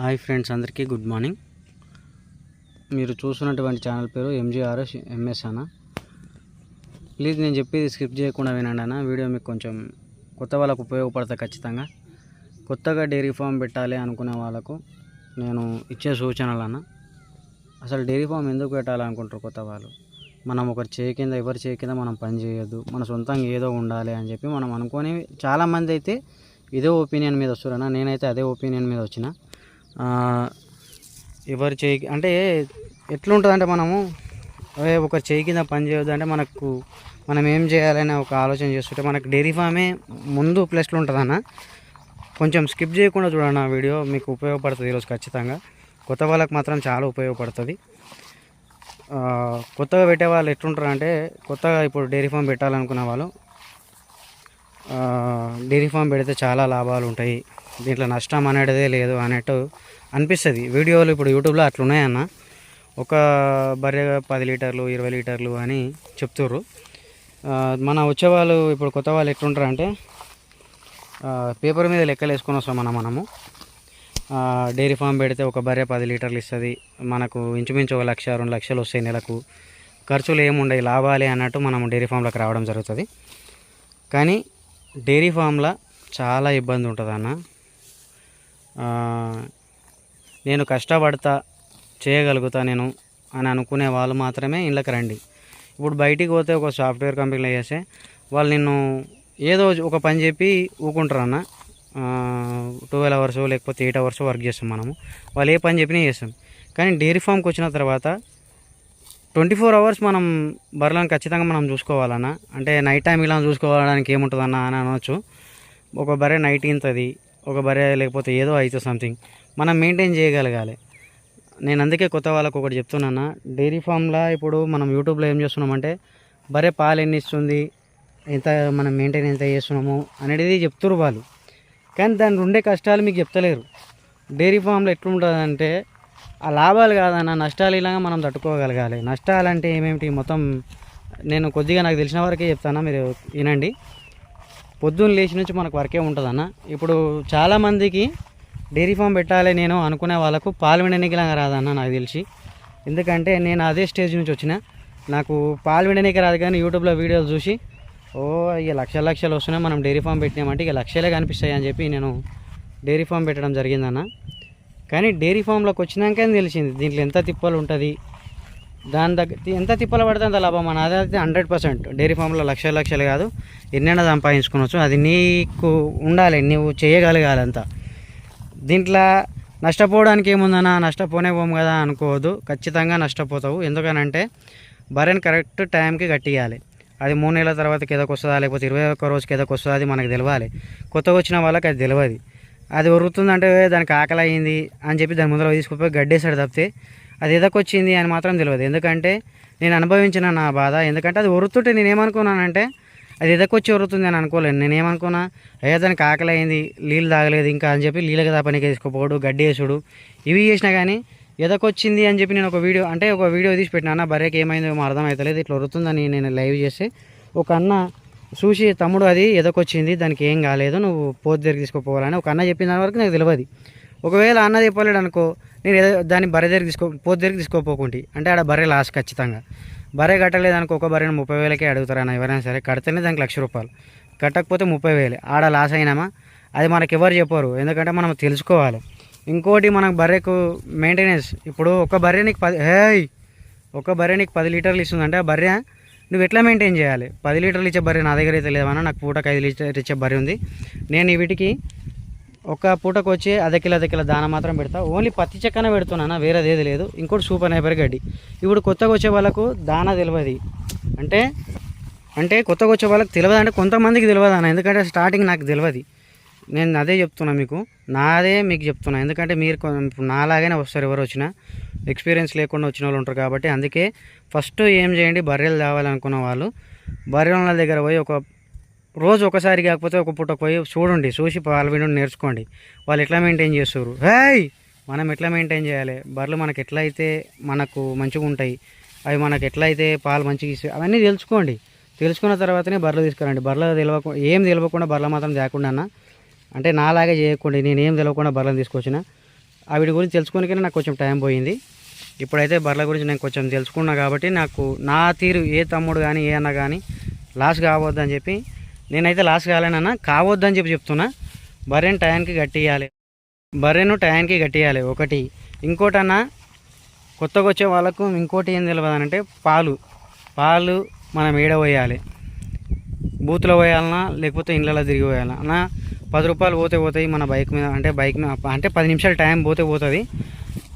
Hi friends అందరికీ good morning. మీరు చూస్తున్నటువంటి ఛానల్ పేరు ఎంజీఆర్ఎస్ ఎంఎస్ అన్న ప్లీజ్ నేను చెప్పేది స్కిప్ చేయకుండా వినండి అన్న వీడియో మీకు కొంచెం కొత్త వాళ్ళకు ఉపయోగపడతా ఖచ్చితంగా. కొత్తగా డైరీ ఫామ్ పెట్టాలి అనుకునే వాళ్ళకు నేను ఇచ్చే సూచనలు అన్న అసలు డైరీ ఫామ్ ఎందుకు పెట్టాలనుకుంటారు కొత్త వాళ్ళు? మనం ఒకరి చేయి కింద ఎవరి చేయి కింద మనం పని చేయొద్దు. మన సొంతంగా ఏదో ఉండాలి అని చెప్పి మనం అనుకొని చాలామంది అయితే ఇదే ఒపీనియన్ మీద వస్తారన్న నేనైతే అదే ఒపీనియన్ మీద వచ్చిన. ఎవరి చేయి అంటే ఎట్లుంటుందంటే మనము ఒకరు చేయి కింద పని చేయొద్దు అంటే మనకు మనం ఏం చేయాలనే ఒక ఆలోచన చేస్తుంటే మనకు డైరీ ఫామే ముందు ప్లస్లో ఉంటుందన్న. కొంచెం స్కిప్ చేయకుండా చూడండి ఆ వీడియో మీకు ఉపయోగపడుతుంది ఈరోజు ఖచ్చితంగా. కొత్త వాళ్ళకి మాత్రం చాలా ఉపయోగపడుతుంది. కొత్తగా పెట్టే వాళ్ళు ఎట్లుంటారు అంటే కొత్తగా ఇప్పుడు డైరీ ఫామ్ పెట్టాలనుకున్న వాళ్ళు డైరీ ఫామ్ పెడితే చాలా లాభాలు ఉంటాయి. దీంట్లో నష్టం అనేటిదే లేదు అన్నట్టు అనిపిస్తుంది. వీడియోలు ఇప్పుడు యూట్యూబ్లో అట్లున్నాయన్న. ఒక బర్రె పది లీటర్లు ఇరవై లీటర్లు అని చెప్తుర్రు. మన వచ్చేవాళ్ళు ఇప్పుడు కొత్త వాళ్ళు ఎట్లుంటారు అంటే పేపర్ మీద లెక్కలు వేసుకొని వస్తాం మనం మనము డైరీ ఫామ్ పెడితే ఒక బర్రె పది లీటర్లు ఇస్తుంది. మనకు ఇంచుమించు ఒక లక్ష రెండు లక్షలు వస్తాయి నెలకు. ఖర్చులు ఏముండవు లాభాలే అన్నట్టు మనం డైరీ ఫామ్లోకి రావడం జరుగుతుంది. కానీ డైరీ ఫామ్లో చాలా ఇబ్బంది ఉంటుంది అన్న నేను కష్టపడతా చేయగలుగుతా నేను అని అనుకునే వాళ్ళు మాత్రమే ఇళ్ళకి రండి. ఇప్పుడు బయటికి పోతే ఒక సాఫ్ట్వేర్ కంపెనీలో చేస్తే వాళ్ళు నిన్ను ఏదో ఒక పని చెప్పి ఊకుంటారు అన్న. ట్వెల్వ్ అవర్స్ లేకపోతే ఎయిట్ అవర్స్ వర్క్ చేస్తాం మనము. వాళ్ళు ఏ పని చెప్పినా చేస్తాం. కానీ డైరీ ఫామ్కి వచ్చిన తర్వాత ట్వంటీ ఫోర్ అవర్స్ మనం బర్రెలను ఖచ్చితంగా మనం చూసుకోవాలన్నా. అంటే నైట్ టైం ఇలా చూసుకోవడానికి ఏముంటుందన్నా అని అనవచ్చు ఒక బర్రె నైట్ ఇంతది ఒక బర్రె లేకపోతే ఏదో అవుతుంది సంథింగ్ మనం మెయింటైన్ చేయగలగాలి. నేను అందుకే కొత్త వాళ్ళకు ఒకటి చెప్తున్నాను డైరీ ఫామ్లో ఇప్పుడు మనం యూట్యూబ్లో ఏం చేస్తున్నామంటే బరే పాలు ఎన్ని ఇస్తుంది? ఎంత మనం మెయింటైన్ ఎంత చేస్తున్నాము? అనేది చెప్తున్నారు వాళ్ళు. కానీ దాని ఉండే కష్టాలు మీకు చెప్తలేరు. డైరీ ఫామ్లో ఎట్లుంటుందంటే ఆ లాభాలు కాదన్న నష్టాలు ఇలాగా మనం తట్టుకోగలగాలి. నష్టాలు అంటే ఏమేమిటి? మొత్తం నేను కొద్దిగా నాకు తెలిసిన వరకే చెప్తాను మీరు వినండి. పొద్దున్న లేచి నుంచి మనకు వర్కే ఉంటుందన్న. ఇప్పుడు చాలామందికి డైరీ ఫామ్ పెట్టాలి నేను అనుకునే వాళ్ళకు పాలు వినడానికి రాదన్న నాకు తెలిసి. ఎందుకంటే నేను అదే స్టేజ్ నుంచి వచ్చిన. నాకు పాలు వినడానికి రాదు కానీ యూట్యూబ్లో వీడియోలు చూసి ఓ ఇక లక్షల లక్షలు వస్తున్నాయి మనం డైరీ ఫామ్ పెట్టినామంటే ఇక లక్షలే కనిపిస్తాయి అని చెప్పి నేను డైరీ ఫామ్ పెట్టడం జరిగిందన్న. కానీ డైరీ ఫామ్లోకి వచ్చినాకనే తెలిసింది దీంట్లో ఎంత తిప్పలు ఉంటుంది దాని దగ్గర ఎంత తిప్పలు పడితే అంత లాభం అన్న. అదైతే హండ్రెడ్ పర్సెంట్. డైరీ ఫామ్లో లక్షల లక్షలు కాదు. ఎన్నైనా సంపాదించుకోవచ్చు. అది నీకు ఉండాలి. నువ్వు చేయగలగాలి అంతా. దీంట్లో నష్టపోవడానికి ఏముందన్నా నష్టపోనే పోము కదా అనుకోవద్దు. ఖచ్చితంగా నష్టపోతావు. ఎందుకనంటే బర్రెని కరెక్ట్ టైంకి కట్టియాలి. అది మూడు నెలల తర్వాత ఏదోకి వస్తుందా లేకపోతే ఇరవై ఒక్క రోజుకి ఏదోకి వస్తుందా అది మనకు తెలియాలి కొత్తగా వచ్చిన వాళ్ళకి అది తెలియదు అది ఒరుగుతుందంటే దానికి ఆకలి అయింది అని చెప్పి దాని ముందర తీసుకుపోయి గడ్డేసాడు తప్పితే అది ఎదకొచ్చింది అని మాత్రం తెలియదు ఎందుకంటే నేను అనుభవించిన నా బాధ. ఎందుకంటే అది ఒరుతుంటే నేను ఏమనుకున్నానంటే అది ఎదకొచ్చి ఒరుతుంది అని అనుకోలేను. నేను ఏమనుకున్నా అయ్యా దానికి ఆకలి అయింది నీళ్ళు తాగలేదు ఇంకా అని చెప్పి నీళ్ళకి దాపనికి వేసుకోపోడు గడ్డి వేసుడు ఇవి చేసినా కానీ ఎదకొచ్చింది అని చెప్పి నేను ఒక వీడియో అంటే ఒక వీడియో తీసి పెట్టినా అన్న బర్రెకి ఏమైందో ఏమో అర్థం అవుతలేదు ఇట్లా ఒరుతుందని నేను లైవ్ చేస్తే ఒక అన్న చూసి తమ్ముడు అది ఎదకొచ్చింది దానికి ఏం కాలేదు నువ్వు పోతు దగ్గరికి తీసుకుపోవాలని ఒక అన్న చెప్పిన వరకు నాకు తెలియదు ఒకవేళ అన్న చెప్పలేడు అనుకో నేను ఏదో దాన్ని బర్రె దగ్గరికి తీసుకో పోతు దగ్గరికి తీసుకోపోకుంటి. అంటే ఆడ బర్రె లాస్ ఖచ్చితంగా. బర్రె కట్టలేదు అనుకో ఒక బర్రెని ముప్పై వేలకే అడుగుతారు ఎవరైనా సరే. కడితేనే దానికి లక్ష రూపాయలు. కట్టకపోతే ముప్పై వేలు. ఆడ లాస్ అయినామా? అది మనకి ఎవరు చెప్పరు. ఎందుకంటే మనం తెలుసుకోవాలి. ఇంకోటి మనకు బర్రెకు మెయింటెనెన్స్ ఇప్పుడు ఒక బర్రె నీకు పది హేయ్ ఒక బర్రె నీకు పది లీటర్లు ఇస్తుందంటే ఆ బర్రె నువ్వు ఎట్లా మెయింటైన్ చేయాలి? పది లీటర్లు ఇచ్చే బర్రె నా దగ్గర అయితే లేదన్నా నాకు పూటకు ఐదు లీటర్ ఇచ్చే బర్రె ఉంది. నేను వీటికి ఒక పూటకు వచ్చి అర్ధ కిలో అర్ధ కిలో దాన మాత్రం పెడతా. ఓన్లీ పత్తి చెక్కనే పెడుతున్నానా వేరేది ఏది లేదు. ఇంకోటి సూపర్ నైపర్ గడ్డి. ఇప్పుడు కొత్తగా వచ్చే వాళ్ళకు దాన తెలియదు అంటే అంటే కొత్తగా వచ్చే వాళ్ళకి తెలియదు అంటే కొంతమందికి తెలియదు అన్న. ఎందుకంటే స్టార్టింగ్ నాకు తెలియదు నేను అదే చెప్తున్నా మీకు. నాదే మీకు చెప్తున్నా. ఎందుకంటే మీరు నాలాగానే వస్తారు ఎవరు వచ్చినా. ఎక్స్పీరియన్స్ లేకుండా వచ్చిన వాళ్ళు ఉంటారు కాబట్టి అందుకే ఫస్ట్ ఏం చేయండి? బర్రెలు తేవాలనుకున్న వాళ్ళు. బర్రెల దగ్గర పోయి ఒక రోజు ఒకసారి కాకపోతే ఒక పూట పోయి చూడండి చూసి పాలు వినడం నేర్చుకోండి. వాళ్ళు ఎట్లా మెయింటైన్ చేస్తారు హేయ్ మనం ఎట్లా మెయింటైన్ చేయాలి? బర్రెలు మనకు ఎట్లా అయితే మనకు మంచిగా ఉంటాయి అవి మనకు ఎట్లా అయితే పాలు మంచిగా ఇస్తాయి అవన్నీ తెలుసుకోండి. తెలుసుకున్న తర్వాతనే బర్రెలు తీసుకురండి. బర్రెలు తెలియకుండా ఏం తెలియకుండా బర్రెలు మాత్రం తేకుండా అన్న. అంటే నాలాగే చేయకుండా నేనేం తెలియకుండా బర్రెలు తీసుకొచ్చిన. వీటి గురించి తెలుసుకోనికనే నాకు కొంచెం టైం పోయింది. ఇప్పుడైతే బర్రెల గురించి నేను కొంచెం తెలుసుకున్నా కాబట్టి నాకు నా తీరు ఏ తమ్ముడు కానీ ఏ అన్న కానీ లాస్ కావద్దని చెప్పి నేనైతే లాస్ కాలేనన్నా కావద్దని చెప్పి చెప్తున్నా. బర్రెను టయానికి గట్టియాలి బర్రెను టయానికి గట్టియాలి ఒకటి. ఇంకోటన్నా కొత్తగా వచ్చే వాళ్ళకు ఇంకోటి ఏం తెలియదనంటే పాలు. పాలు మనం ఏడ పోయాలి. బూత్లో పోయాలన్నా లేకపోతే ఇళ్ళలో తిరిగి పోయాలన్నా పది రూపాయలు పోతే పోతాయి మన బైక్ మీద. అంటే బైక్ మీద అంటే పది నిమిషాలు టైం పోతే పోతుంది.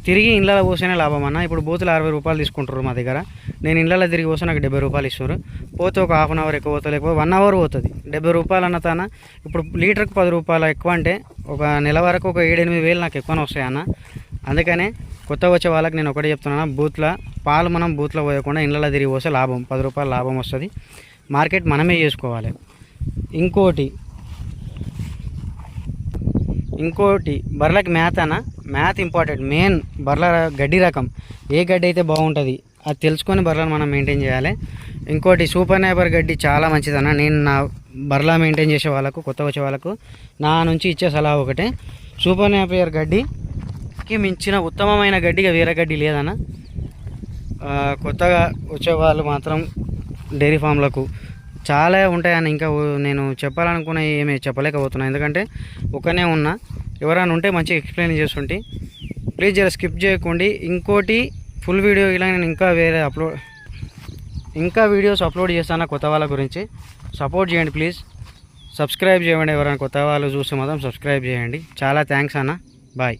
తిరిగి ఇండ్లలో పోస్తేనే లాభం అన్న. ఇప్పుడు బూతులు అరవై రూపాయలు తీసుకుంటారు మా దగ్గర. నేను ఇండ్ల తిరిగి పోస్తే నాకు డెబ్బై రూపాయలు ఇస్తారు పోతే ఒక హాఫ్ అన్ అవర్ ఎక్కువ పోతే లేకపోతే వన్ అవర్ పోతుంది. డెబ్బై రూపాయలు అన్న తాన? ఇప్పుడు లీటర్కి పది రూపాయలు ఎక్కువ అంటే ఒక నెల వరకు ఒక ఏడెనిమిది వేలు నాకు ఎక్కువనే వస్తాయి అన్న. అందుకనే కొత్త వచ్చే వాళ్ళకి నేను ఒకటే చెప్తున్నాను బూత్లో పాలు మనం బూత్లో పోయకుండా ఇండ్లలో తిరిగి పోస్తే లాభం. పది రూపాయలు లాభం వస్తుంది. మార్కెట్ మనమే చేసుకోవాలి. ఇంకోటి ఇంకోటి బర్రెలకు మేతనా అన్న? మేత ఇంపార్టెంట్ మెయిన్ బర్రెల గడ్డి రకం. ఏ గడ్డి అయితే బాగుంటుంది అది తెలుసుకొని బర్రెలను మనం మెయింటైన్ చేయాలి. ఇంకోటి సూపర్ నైబర్ గడ్డి చాలా మంచిదన్న. నేను నా బర్రెల మెయింటైన్ చేసే వాళ్ళకు కొత్త వచ్చే వాళ్ళకు నా నుంచి ఇచ్చే సలహా ఒకటే. సూపర్ నైబర్ గడ్డికి మించిన ఉత్తమమైన గడ్డిగా వేరే గడ్డి లేదన్న. కొత్తగా వచ్చే వాళ్ళు మాత్రం డైరీ ఫామ్లకు చాలా ఉంటాయని ఇంకా నేను చెప్పాలనుకున్న ఏమీ చెప్పలేకపోతున్నా. ఎందుకంటే ఒకనే ఉన్నా. ఎవరైనా ఉంటే మంచిగా ఎక్స్ప్లెయిన్ చేస్తుంటే. ప్లీజ్ జర స్కిప్ చేయకండి. ఇంకోటి ఫుల్ వీడియో ఇలా నేను ఇంకా వేరే అప్లోడ్ ఇంకా వీడియోస్ అప్లోడ్ చేస్తాను కొత్త వాళ్ళ గురించి? సపోర్ట్ చేయండి ప్లీజ్. సబ్స్క్రైబ్ చేయండి ఎవరైనా కొత్త వాళ్ళు చూస్తే మాత్రం సబ్స్క్రైబ్ చేయండి. చాలా థ్యాంక్స్ అన్న. బాయ్.